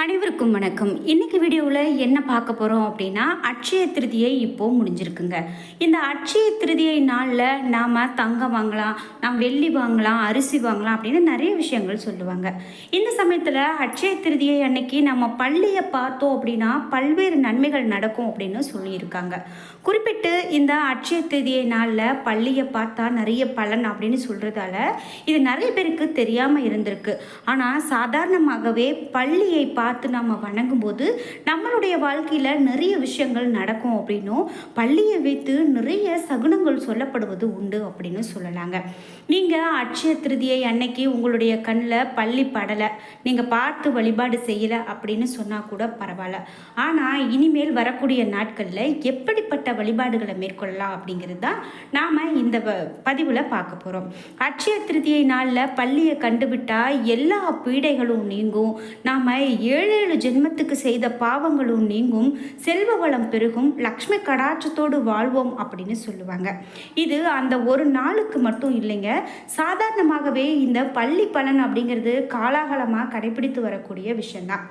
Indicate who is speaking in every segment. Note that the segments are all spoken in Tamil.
Speaker 1: அனைவருக்கும் வணக்கம். இன்னைக்கு வீடியோவில் என்ன பார்க்க போகிறோம் அப்படின்னா அட்சய திருதியை இப்போது முடிஞ்சிருக்குங்க. இந்த அட்சய திருதியை நாளில் நாம் தங்கம் வாங்கலாம் நாம் வெள்ளி வாங்கலாம் அரிசி வாங்கலாம் அப்படின்னு நிறைய விஷயங்கள் சொல்லுவாங்க. இந்த சமயத்தில் அட்சய திருதியை அன்னைக்கு நம்ம பள்ளியை பார்த்தோம் அப்படின்னா பல்வேறு நன்மைகள் நடக்கும் அப்படின்னு சொல்லியிருக்காங்க. குறிப்பிட்டு இந்த அட்சய திருதியை நாளில் பள்ளியை பார்த்தா நிறைய பலன் அப்படின்னு சொல்கிறதால இது நிறைய பேருக்கு தெரியாமல் இருந்திருக்கு. ஆனால் சாதாரணமாகவே பள்ளியை பார்த்து நம்ம வணங்கும்போது நம்மளுடைய வாழ்க்கையில் நிறைய விஷயங்கள் நடக்கும் அப்படின்னும் பள்ளியை வைத்து நிறைய சகுனங்கள் சொல்லப்படுவது உண்டு அப்படின்னு சொல்லலாங்க. நீங்கள் அட்சய திருதியை அன்னைக்கு உங்களுடைய கண்ணில் பள்ளி படலை நீங்கள் பார்த்து வழிபாடு செய்யலை அப்படின்னு சொன்னால் கூட பரவாயில்ல. ஆனால் இனிமேல் வரக்கூடிய நாட்களில் எப்படிப்பட்ட வழிபாடுகளை மேற்கொள்ளலாம் அப்படிங்கிறது தான் நாம் இந்த பதிவில் பார்க்க போகிறோம் அட்சய திருதியை நாளில் பள்ளியை கண்டுவிட்டால் எல்லா பீடைகளும் நீங்கும். நாம் ஏழு ஏழு ஜென்மத்துக்கு செய்த பாவங்களும் நீங்கும் செல்வ வளம் பெருகும் லக்ஷ்மி கடாட்சத்தோடு வாழ்வோம் அப்படின்னு சொல்லுவாங்க. இது அந்த ஒரு நாளுக்கு மட்டும் இல்லைங்க. சாதாரணமாகவே இந்த பள்ளி பலன் அப்படிங்கிறது காலாகாலமாக கடைபிடித்து வரக்கூடிய விஷயம்தான்.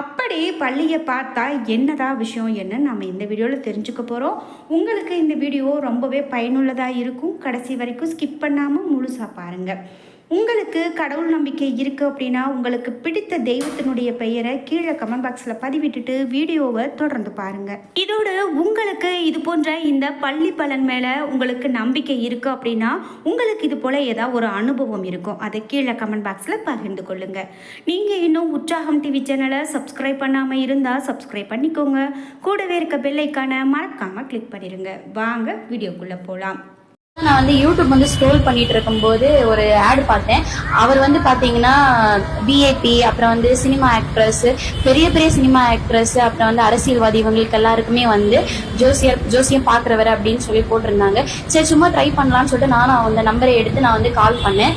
Speaker 1: அப்படி பள்ளியை பார்த்தா என்னதான் விஷயம் என்ன நம்ம இந்த வீடியோவில் தெரிஞ்சுக்க போகிறோம் உங்களுக்கு இந்த வீடியோ ரொம்பவே பயனுள்ளதாக இருக்கும். கடைசி வரைக்கும் ஸ்கிப் பண்ணாமல் முழுசாக பாருங்கள் உங்களுக்கு கடவுள் நம்பிக்கை இருக்குது அப்படின்னா உங்களுக்கு பிடித்த தெய்வத்தினுடைய பெயரை கீழே கமெண்ட் பாக்ஸில் பதிவிட்டுட்டு வீடியோவை தொடர்ந்து பாருங்கள் இதோடு உங்களுக்கு இது போன்ற இந்த பள்ளி பலன் மேலே உங்களுக்கு நம்பிக்கை இருக்குது அப்படின்னா உங்களுக்கு இது போல் ஏதாவது ஒரு அனுபவம் இருக்கும். அதை கீழே கமெண்ட் பாக்ஸில் பகிர்ந்து கொள்ளுங்கள் நீங்கள் இன்னும் உற்சாகம் டிவி சேனலை சப்ஸ்கிரைப் பண்ணாமல் இருந்தால் சப்ஸ்கிரைப் பண்ணிக்கோங்க. கூடவே இருக்க பெல்லைக்கான மறக்காமல் கிளிக் பண்ணிடுங்க வாங்க வீடியோக்குள்ளே போகலாம்
Speaker 2: நான் வந்து யூடியூப் வந்து ஸ்க்ரோல் பண்ணிட்டு இருக்கும்போது ஒரு ஆட் பார்த்தேன். அவர் வந்து பாத்தீங்கன்னா பிஏபி அப்புறம் வந்து சினிமா ஆக்ட்ரஸ் பெரிய பெரிய சினிமா ஆக்ட்ரஸ் அப்புறம் வந்து அரசியல்வாதி இவங்களுக்கு எல்லாருக்குமே வந்து ஜோசியர் ஜோசியம் பாக்குறவர் அப்படின்னு சொல்லி போட்டிருந்தாங்க. சரி சும்மா ட்ரை பண்ணலாம்னு சொல்லிட்டு நானும் அந்த நம்பரை எடுத்து நான் வந்து கால் பண்ணேன்.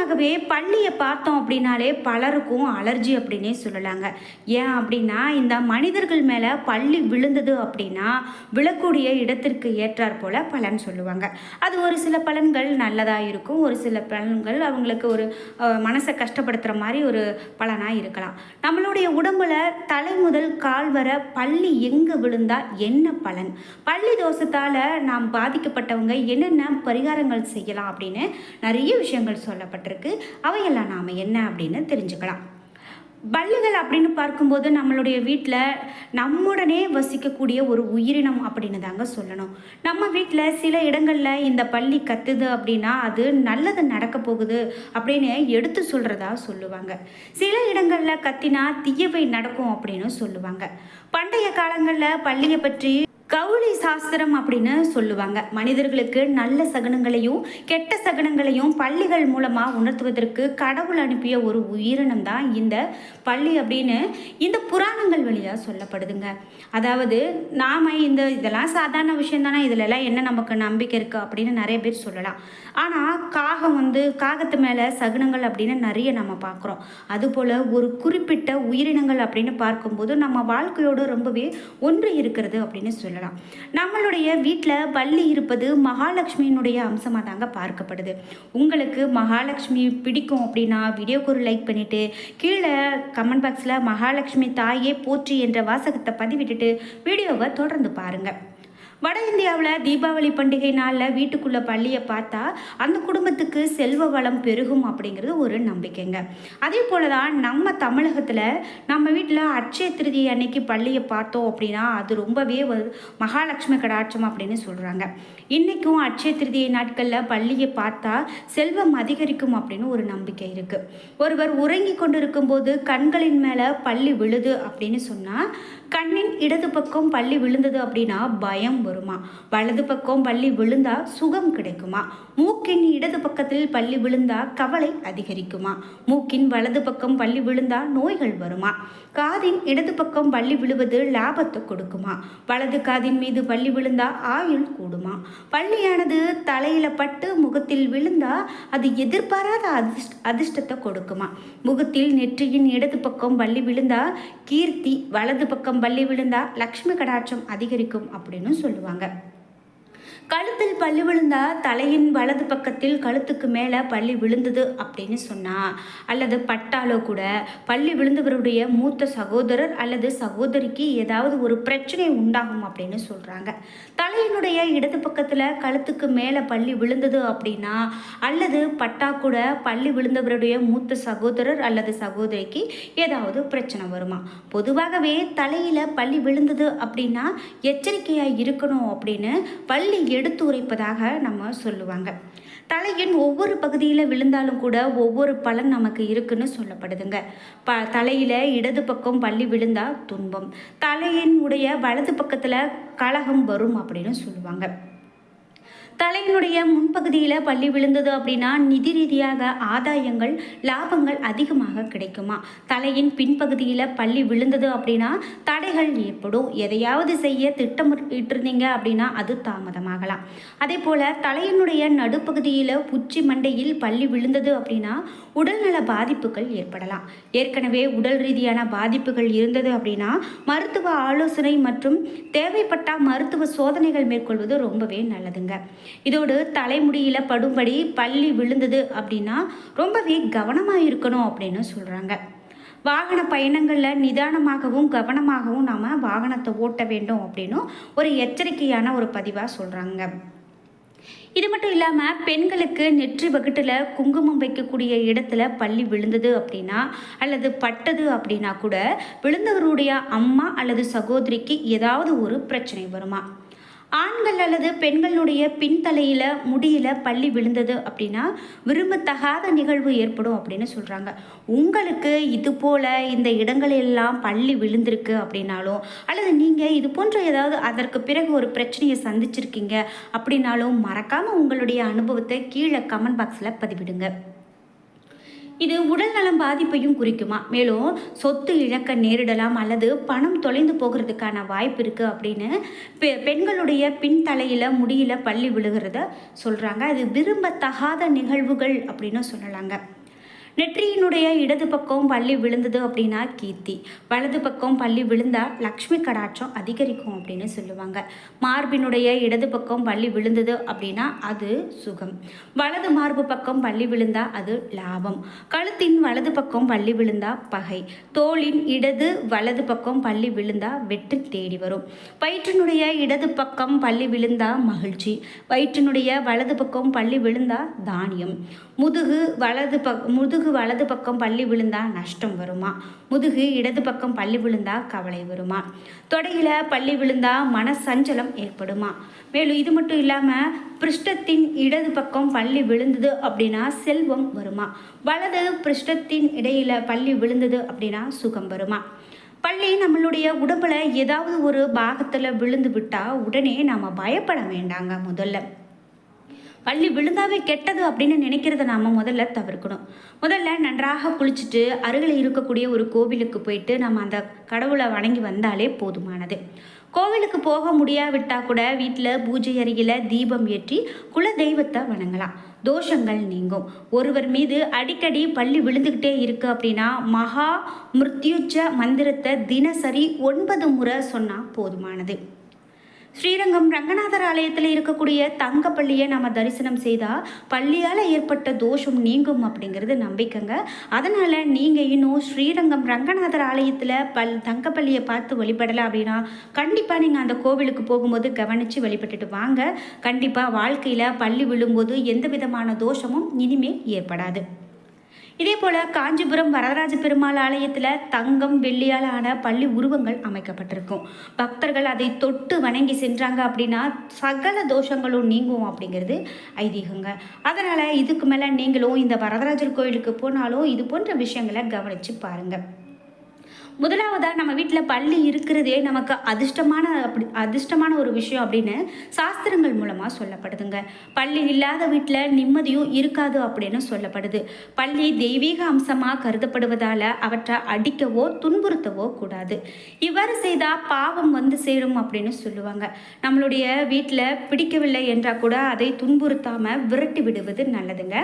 Speaker 1: சாதாரணமாகவே பள்ளியை பார்த்தோம் அப்படின்னாலே பலருக்கும் அலர்ஜி அப்படின்னே சொல்லலாங்க. ஏன் அப்படின்னா இந்த மனிதர்கள் மேலே பள்ளி விழுந்தது அப்படின்னா விழக்கூடிய இடத்திற்கு ஏற்றாற் போல பலன் சொல்லுவாங்க. அது ஒரு சில பலன்கள் நல்லதாக இருக்கும் ஒரு சில பலன்கள் அவங்களுக்கு ஒரு மனசை கஷ்டப்படுத்துகிற மாதிரி ஒரு பலனாக இருக்கலாம். நம்மளுடைய உடம்புல தலை முதல் கால் வர பள்ளி எங்கே விழுந்தால் என்ன பலன்? பள்ளி தோஷத்தால் நாம் பாதிக்கப்பட்டவங்க என்னென்ன பரிகாரங்கள் செய்யலாம் அப்படின்னு நிறைய விஷயங்கள் சொல்லப்பட்டிருக்கு. அவையெல்லாம் நாம் என்ன அப்படின்னு தெரிஞ்சுக்கலாம். பள்ளிகள் அப்படின்னு பார்க்கும்போது நம்மளுடைய வீட்டில் நம்முடனே வசிக்கக்கூடிய ஒரு உயிரினம் அப்படின்னு தாங்க சொல்லணும். நம்ம வீட்டில் சில இடங்களில் இந்த பள்ளி கத்துது அப்படின்னா அது நல்லது நடக்க போகுது அப்படின்னு எடுத்து சொல்கிறதா சொல்லுவாங்க. சில இடங்களில் கத்தினா தீயவை நடக்கும் அப்படின்னு சொல்லுவாங்க. பண்டைய காலங்களில் பள்ளியை பற்றி கவுளி சாஸ்திரம் அப்படின்னு சொல்லுவாங்க. மனிதர்களுக்கு நல்ல சகுனங்களையும் கெட்ட சகுனங்களையும் பள்ளிகள் மூலமாக உணர்த்துவதற்கு கடவுள் அனுப்பிய ஒரு உயிரினம் தான் இந்த பள்ளி அப்படின்னு இந்த புராணங்கள் வழியாக சொல்லப்படுதுங்க. அதாவது நாம் இந்த இதெல்லாம் சாதாரண விஷயம் தானே இதிலெல்லாம் என்ன நமக்கு நம்பிக்கை இருக்குது அப்படின்னு நிறைய பேர் சொல்லலாம். ஆனால் காகம் வந்து காகத்து மேலே சகுனங்கள் அப்படின்னு நிறைய நம்ம பார்க்குறோம். அதுபோல் ஒரு குறிப்பிட்ட உயிரினங்கள் அப்படின்னு பார்க்கும்போது நம்ம வாழ்க்கையோடு ரொம்பவே ஒன்று இருக்கிறது அப்படின்னு சொல்லலாம். நம்மளுடைய வீட்டில் பள்ளி இருப்பது மகாலட்சுமியினுடைய அம்சமாக தாங்க பார்க்கப்படுது. உங்களுக்கு மகாலட்சுமி பிடிக்கும் அப்படின்னா வீடியோக்கு ஒரு லைக் பண்ணிவிட்டு கீழே கமெண்ட் பாக்ஸில் மகாலட்சுமி தாயே போற்றி என்ற வாசகத்தை பதிவிட்டுட்டு வீடியோவை தொடர்ந்து பாருங்கள் வட இந்தியாவில் தீபாவளி பண்டிகை நாளில் வீட்டுக்குள்ளே பள்ளியை பார்த்தா அந்த குடும்பத்துக்கு செல்வ வளம் பெருகும் அப்படிங்கிறது ஒரு நம்பிக்கைங்க. அதே போல தான் நம்ம தமிழகத்தில் நம்ம வீட்டில் அட்சய திருதி அன்னைக்கு பள்ளியை பார்த்தோம் அப்படின்னா அது ரொம்பவே மகாலட்சுமி கடாட்சம் அப்படின்னு சொல்கிறாங்க இன்றைக்கும் அட்சய திருதியை நாட்களில் பள்ளியை பார்த்தா செல்வம் அதிகரிக்கும் அப்படின்னு ஒரு நம்பிக்கை இருக்குது ஒருவர் உறங்கி கொண்டு இருக்கும்போது கண்களின் மேலே பள்ளி விழுது அப்படின்னு சொன்னால் கண்ணின் இடது பக்கம் பள்ளி விழுந்தது அப்படின்னா பயம் வருமா? வலது பக்கம் பள்ளி விழுந்தா சுகம் கிடைக்குமா? மூக்கின் இடது பக்கத்தில் பள்ளி விழுந்தா கவலை அதிகரிக்குமா? மூக்கின் வலது பக்கம் பள்ளி விழுந்தா நோய்கள் வருமா? காதின் இடது பக்கம் பள்ளி விழுவது லாபத்தை கொடுக்குமா? வலது காதின் மீது பள்ளி விழுந்தா ஆயுள் கூடுமா? பள்ளியானது தலையில பட்டு முகத்தில் விழுந்தா அது எதிர்பாராத அதிர்ஷ்ட அதிர்ஷ்டத்தை கொடுக்குமா? முகத்தில் நெற்றியின் இடது பக்கம் பள்ளி விழுந்தா கீர்த்தி வலது பக்கம் பள்ளி விழுந்தா லக்ஷ்மி கடாட்சம் அதிகரிக்கும் அப்படின்னு சொல்லுவாங்க. கழுத்தில் பள்ளி விழுந்தா தலையின் வலது பக்கத்தில் கழுத்துக்கு மேலே பள்ளி விழுந்தது அப்படின்னு சொன்னா. அல்லது பட்டாலோ கூட பள்ளி விழுந்தவருடைய மூத்த சகோதரர் அல்லது சகோதரிக்கு ஏதாவது ஒரு பிரச்சனை உண்டாகும் அப்படின்னு சொல்கிறாங்க தலையினுடைய இடது பக்கத்தில் கழுத்துக்கு மேலே பள்ளி விழுந்தது அப்படின்னா அல்லது பட்டா கூட பள்ளி விழுந்தவருடைய மூத்த சகோதரர் அல்லது சகோதரிக்கு ஏதாவது பிரச்சனை வருமா? பொதுவாகவே தலையில் பள்ளி விழுந்தது அப்படின்னா எச்சரிக்கையாக இருக்கணும் அப்படின்னு பள்ளி எடுத்து உரைப்பதாக நம்ம சொல்லுவாங்க. தலையின் ஒவ்வொரு பகுதியில் விழுந்தாலும் கூட ஒவ்வொரு பலன் நமக்கு இருக்குன்னு சொல்லப்படுதுங்க. ப தலையில் இடது பக்கம் பள்ளி விழுந்தால் துன்பம். தலையின் உடைய வலது பக்கத்தில் கலகம் வரும் அப்படின்னு சொல்லுவாங்க. தலையினுடைய முன்பகுதியில் பள்ளி விழுந்தது அப்படின்னா நிதி ரீதியாக ஆதாயங்கள் லாபங்கள் அதிகமாக கிடைக்குமா? தலையின் பின்பகுதியில் பள்ளி விழுந்தது அப்படின்னா தடைகள் ஏற்படும். எதையாவது செய்ய திட்டமிட்டிருந்தீங்க அப்படின்னா அது தாமதமாகலாம். அதே போல் தலையினுடைய நடுப்பகுதியில் உச்சி மண்டையில் பள்ளி விழுந்தது அப்படின்னா உடல்நல பாதிப்புகள் ஏற்படலாம். ஏற்கனவே உடல் ரீதியான பாதிப்புகள் இருந்தது அப்படின்னா மருத்துவ ஆலோசனை மற்றும் தேவைப்பட்டால் மருத்துவ சோதனைகள் மேற்கொள்வது ரொம்பவே நல்லதுங்க. இதோடு தலைமுடியில் படும்படி பள்ளி விழுந்தது அப்படின்னா ரொம்பவே கவனமாக இருக்கணும் அப்படின்னு சொல்கிறாங்க வாகன பயணங்களில் நிதானமாகவும் கவனமாகவும் நாம் வாகனத்தை ஓட்ட வேண்டும் அப்படின்னும் ஒரு எச்சரிக்கையான ஒரு பதிவாக சொல்கிறாங்க இது மட்டும் இல்லாமல் பெண்களுக்கு நெற்றி வகுட்டில் குங்குமம் வைக்கக்கூடிய இடத்துல பள்ளி விழுந்தது அப்படின்னா அல்லது பட்டது அப்படின்னா கூட விழுந்தவருடைய அம்மா அல்லது சகோதரிக்கு ஏதாவது ஒரு பிரச்சனை வருமா? ஆண்கள் அல்லது பெண்களுடைய பின்தலையில் முடியில் பள்ளி விழுந்தது அப்படின்னா விரும்பத்தகாத நிகழ்வு ஏற்படும் அப்படின்னு சொல்கிறாங்க உங்களுக்கு இது போல் இந்த இடங்களெல்லாம் பள்ளி விழுந்திருக்கு அப்படின்னாலும் அல்லது நீங்கள் இது போன்ற ஏதாவது அதற்கு பிறகு ஒரு பிரச்சனையை சந்திச்சிருக்கீங்க அப்படின்னாலும் மறக்காமல் உங்களுடைய அனுபவத்தை கீழே கமெண்ட் பாக்ஸில் பதிவிடுங்க. இது உடல் நலம் பாதிப்பையும் குறிக்குமா? மேலும் சொத்து இழக்க நேரிடலாம் அல்லது பணம் தொலைந்து போகிறதுக்கான வாய்ப்பு இருக்குது அப்படின்னு பெ பெண்களுடைய பின்தலையில் முடியில் பள்ளி விழுகிறத சொல்கிறாங்க அது விரும்பத்தகாத நிகழ்வுகள் அப்படின்னு சொல்லலாங்க. நெற்றியினுடைய இடது பக்கம் பள்ளி விழுந்தது அப்படின்னா கீர்த்தி. வலது பக்கம் பள்ளி விழுந்தா லக்ஷ்மி கடாட்சம் அதிகரிக்கும் அப்படின்னு சொல்லுவாங்க. மார்பினுடைய இடது பக்கம் பள்ளி விழுந்தது அப்படின்னா அது சுகம். வலது மார்பு பக்கம் பள்ளி விழுந்தா அது லாபம். கழுத்தின் வலது பக்கம் பள்ளி விழுந்தா பகை. தோளின் இடது வலது பக்கம் பள்ளி விழுந்தா வெற்றி தேடி வரும். வயிற்றினுடைய இடது பக்கம் பள்ளி விழுந்தா மகிழ்ச்சி. வயிற்றினுடைய வலது பக்கம் பள்ளி விழுந்தா தானியம். முதுகு வலது பக் முதுகு வலது பக்கம் பள்ளி விழுந்தா நஷ்டம் வருமா? முதுகு இடது பக்கம் பள்ளி விழுந்தா கவலை வருமா? தொடையில பள்ளி விழுந்தா மனசஞ்சலம் ஏற்படுமா? மேலும் இது மட்டும் இல்லாமல் பிருஷ்டத்தின் இடது பக்கம் பள்ளி விழுந்தது அப்படின்னா செல்வம் வருமா? வலது பிருஷ்டத்தின் இடையில பள்ளி விழுந்தது அப்படின்னா சுகம் வருமா? பள்ளி நம்மளுடைய உடம்புல ஏதாவது ஒரு பாகத்தில் விழுந்து விட்டால் உடனே நாம் பயப்பட வேண்டாங்க முதல்ல. பள்ளி விழுந்தாவே கெட்டது அப்படின்னு நினைக்கிறத நாம் முதல்ல தவிர்க்கணும். முதல்ல நன்றாக குளிச்சுட்டு அருகில் இருக்கக்கூடிய ஒரு கோவிலுக்கு போயிட்டு நம்ம அந்த கடவுளை வணங்கி வந்தாலே போதுமானது. கோவிலுக்கு போக முடியாவிட்டால் கூட வீட்டில் பூஜை அருகில் தீபம் ஏற்றி குல தெய்வத்தை வணங்கலாம். தோஷங்கள் நீங்கும். ஒருவர் மீது அடிக்கடி பள்ளி விழுந்துக்கிட்டே இருக்கு அப்படின்னா மகா மிருத்யுச்ச மந்திரத்தை தினசரி ஒன்பது முறை சொன்னால் போதுமானது. ஸ்ரீரங்கம் ரங்கநாதர் ஆலயத்தில் இருக்கக்கூடிய தங்க பள்ளியை நம்ம தரிசனம் செய்தால் பள்ளியால் ஏற்பட்ட தோஷம் நீங்கும் அப்படிங்கிறது நம்பிக்கைங்க. அதனால் நீங்கள் இன்னும் ஸ்ரீரங்கம் ரங்கநாதர் ஆலயத்தில் பல் தங்கப்பள்ளியை பார்த்து வழிபடலை அப்படின்னா கண்டிப்பாக நீங்கள் அந்த கோவிலுக்கு போகும்போது கவனித்து வழிபட்டுட்டு வாங்க. கண்டிப்பாக வாழ்க்கையில் பள்ளி விழும்போது எந்த விதமான தோஷமும் இனிமேல் ஏற்படாது. இதே போல் காஞ்சிபுரம் வரதராஜ பெருமாள் ஆலயத்தில் தங்கம் வெள்ளியால் ஆன பள்ளி உருவங்கள் அமைக்கப்பட்டிருக்கும். பக்தர்கள் அதை தொட்டு வணங்கி சென்றாங்க அப்படின்னா சகல தோஷங்களும் நீங்கும் அப்படிங்கிறது ஐதீகங்க. அதனால் இதுக்கு மேலே நீங்களும் இந்த வரதராஜர் கோயிலுக்கு போனாலும் இது போன்ற விஷயங்களை கவனித்து பாருங்கள் முதலாவதாக நம்ம வீட்டில் பள்ளி இருக்கிறதே நமக்கு அதிர்ஷ்டமான அப்படி அதிர்ஷ்டமான ஒரு விஷயம் அப்படின்னு சாஸ்திரங்கள் மூலமாக சொல்லப்படுதுங்க. பள்ளி இல்லாத வீட்டில் நிம்மதியும் இருக்காது அப்படின்னு சொல்லப்படுது. பள்ளி தெய்வீக அம்சமாக கருதப்படுவதால் அவற்றை அடிக்கவோ துன்புறுத்தவோ கூடாது. இவ்வாறு செய்தால் பாவம் வந்து சேரும் அப்படின்னு சொல்லுவாங்க. நம்மளுடைய வீட்டில் பிடிக்கவில்லை என்றால் கூட அதை துன்புறுத்தாமல் விரட்டி விடுவது நல்லதுங்க.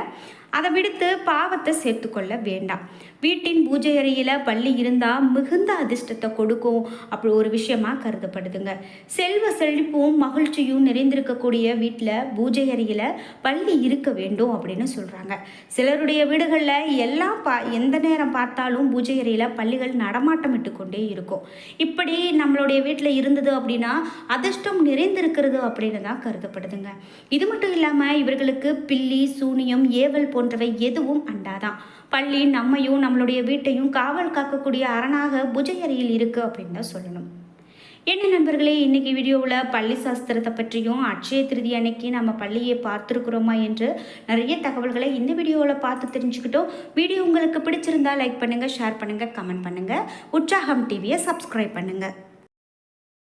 Speaker 1: அதை விடுத்து பாவத்தை சேர்த்துக்கொள்ள வேண்டாம். வீட்டின் பூஜை அறையில் பள்ளி இருந்தால் மிகுந்த அதிர்ஷ்டத்தை கொடுக்கும். அப்படி ஒரு விஷயமா கருதப்படுதுங்க. செல்வ செழிப்பும் மகிழ்ச்சியும் நிறைந்திருக்கக்கூடிய வீட்டில் பூஜை அறையில் பள்ளி இருக்க வேண்டும் அப்படின்னு சொல்கிறாங்க சிலருடைய வீடுகளில் எல்லாம் பா எந்த நேரம் பார்த்தாலும் பூஜை அறையில் பள்ளிகள் நடமாட்டமிட்டு கொண்டே இருக்கும். இப்படி நம்மளுடைய வீட்டில் இருந்தது அப்படின்னா அதிர்ஷ்டம் நிறைந்திருக்கிறது அப்படின்னு தான் கருதப்படுதுங்க. இது மட்டும் இல்லாமல் இவர்களுக்கு பில்லி சூனியம் ஏவல் போன்றவை எதுவும் அண்டாதான். பள்ளி நம்மையும் நம்மளுடைய வீட்டையும் காவல் காக்கக்கூடிய அரணாக புஜை அறையில் அப்படின்னு தான் சொல்லணும். என்ன நண்பர்களே இன்னைக்கு வீடியோவில் பள்ளி சாஸ்திரத்தை பற்றியும் அட்சய திருதி அன்னைக்கு நம்ம பள்ளியை பார்த்துருக்குறோமா என்று நிறைய தகவல்களை இந்த வீடியோவில் பார்த்து தெரிஞ்சுக்கிட்டோம். வீடியோ உங்களுக்கு பிடிச்சிருந்தா லைக் பண்ணுங்கள் ஷேர் பண்ணுங்கள் கமெண்ட் பண்ணுங்கள் உற்சாகம் டிவியை சப்ஸ்கிரைப் பண்ணுங்கள்